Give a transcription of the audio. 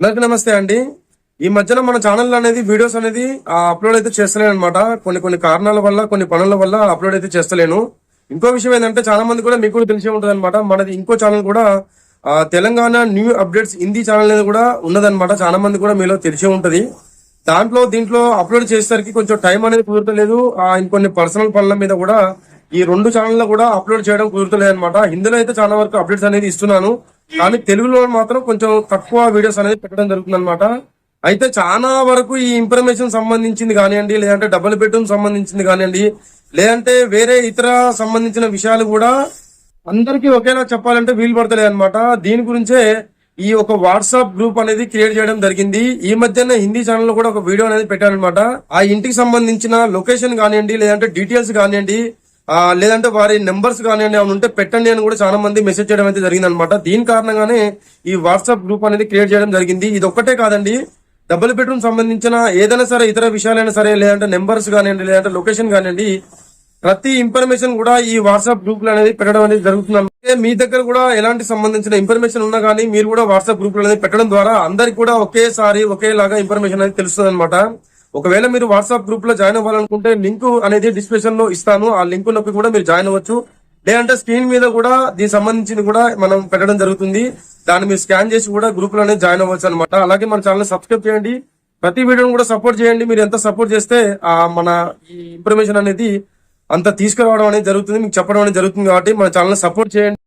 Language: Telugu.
అందరికీ నమస్తే అండి. ఈ మధ్యన మన ఛానల్ అనేది వీడియోస్ అనేది అప్లోడ్ అయితే చేస్తలేను అనమాట కొన్ని కొన్ని కారణాల వల్ల కొన్ని పనుల వల్ల అప్లోడ్ అయితే చేస్తలేను. ఇంకో విషయం ఏంటంటే చాలా మంది కూడా మీకు కూడా తెలిసే ఉంటుంది అనమాట మనది ఇంకో ఛానల్ కూడా Telangana new updates Hindi channel అనేది కూడా ఉన్నదనమాట చాలా మంది కూడా మీలో తెలిసే ఉంటుంది. దాంట్లో దీంట్లో అప్లోడ్ చేసేసరికి కొంచెం టైం అనేది కుదరతలేదు. ఇంకొన్ని పర్సనల్ పనుల మీద కూడా ఈ రెండు ఛానల్లో కూడా అప్లోడ్ చేయడం కుదరతలేదు అనమాట హిందీలో అయితే చాలా వరకు అప్డేట్స్ అనేది ఇస్తున్నాను. కానీ తెలుగులో మాత్రం కొంచెం తక్కువ వీడియోస్ అనేది పెట్టడం జరుగుతుంది అనమాట అయితే చాలా వరకు ఈ ఇన్ఫర్మేషన్ సంబంధించింది కానివ్వండి లేదంటే డబుల్ బెడ్రూమ్ సంబంధించింది కానివ్వండి లేదంటే వేరే ఇతర సంబంధించిన విషయాలు కూడా అందరికీ ఒకేలా చెప్పాలంటే వీలు పడతలేదు అనమాట దీని గురించే ఈ ఒక వాట్సాప్ గ్రూప్ అనేది క్రియేట్ చేయడం జరిగింది. ఈ మధ్యన హిందీ ఛానల్ కూడా ఒక వీడియో అనేది పెట్టారనమాట ఆ ఇంటికి సంబంధించిన లొకేషన్ కానివ్వండి లేదంటే డీటెయిల్స్ కానివ్వండి లేదంటే వారి నెంబర్స్ కానివ్వండి ఏమైనా ఉంటే పెట్టండి అని కూడా చాలా మంది మెసేజ్ చేయడం అయితే జరిగింది అనమాట దీని కారణంగానే ఈ వాట్సాప్ గ్రూప్ అనేది క్రియేట్ చేయడం జరిగింది. ఇది ఒక్కటే కాదండి. డబుల్ బెడ్రూమ్ సంబంధించిన ఏదైనా సరే ఇతర విషయాలైనా సరే లేదంటే నెంబర్స్ కానివ్వండి లేదంటే లొకేషన్ కానివ్వండి ప్రతి ఇన్ఫర్మేషన్ కూడా ఈ వాట్సాప్ గ్రూప్ అనేది పెట్టడం అనేది జరుగుతుంది అంటే మీ దగ్గర కూడా ఎలాంటి సంబంధించిన ఇన్ఫర్మేషన్ ఉన్నా కానీ మీరు కూడా వాట్సాప్ గ్రూప్ అనేది పెట్టడం ద్వారా అందరికి కూడా ఒకేసారి ఒకేలాగా ఇన్ఫర్మేషన్ అనేది తెలుస్తుంది అనమాట ఒకవేళ మీరు వాట్సాప్ గ్రూప్లో జాయిన్ అవ్వాలనుకుంటే లింక్ అనేది డిస్క్రిప్షన్లో ఇస్తాను. ఆ లింక్ నొక్కి కూడా మీరు జాయిన్ అవ్వచ్చు. లేదంటే స్క్రీన్ మీద కూడా దీనికి సంబంధించిన కూడా మనం పెట్టడం జరుగుతుంది. దాన్ని మీరు స్కాన్ చేసి కూడా గ్రూప్లోనే జాయిన్ అవ్వచ్చు అనమాట అలాగే మన ఛానల్ సబ్స్క్రైబ్ చేయండి. ప్రతి వీడియోని కూడా సపోర్ట్ చేయండి. మీరు ఎంత సపోర్ట్ చేస్తే ఆ మన ఈ ఇన్ఫర్మేషన్ అనేది అంత తీసుకురావడం అనేది జరుగుతుంది. మీకు చెప్పడం అనేది జరుగుతుంది కాబట్టి మన ఛానల్ సపోర్ట్ చేయండి.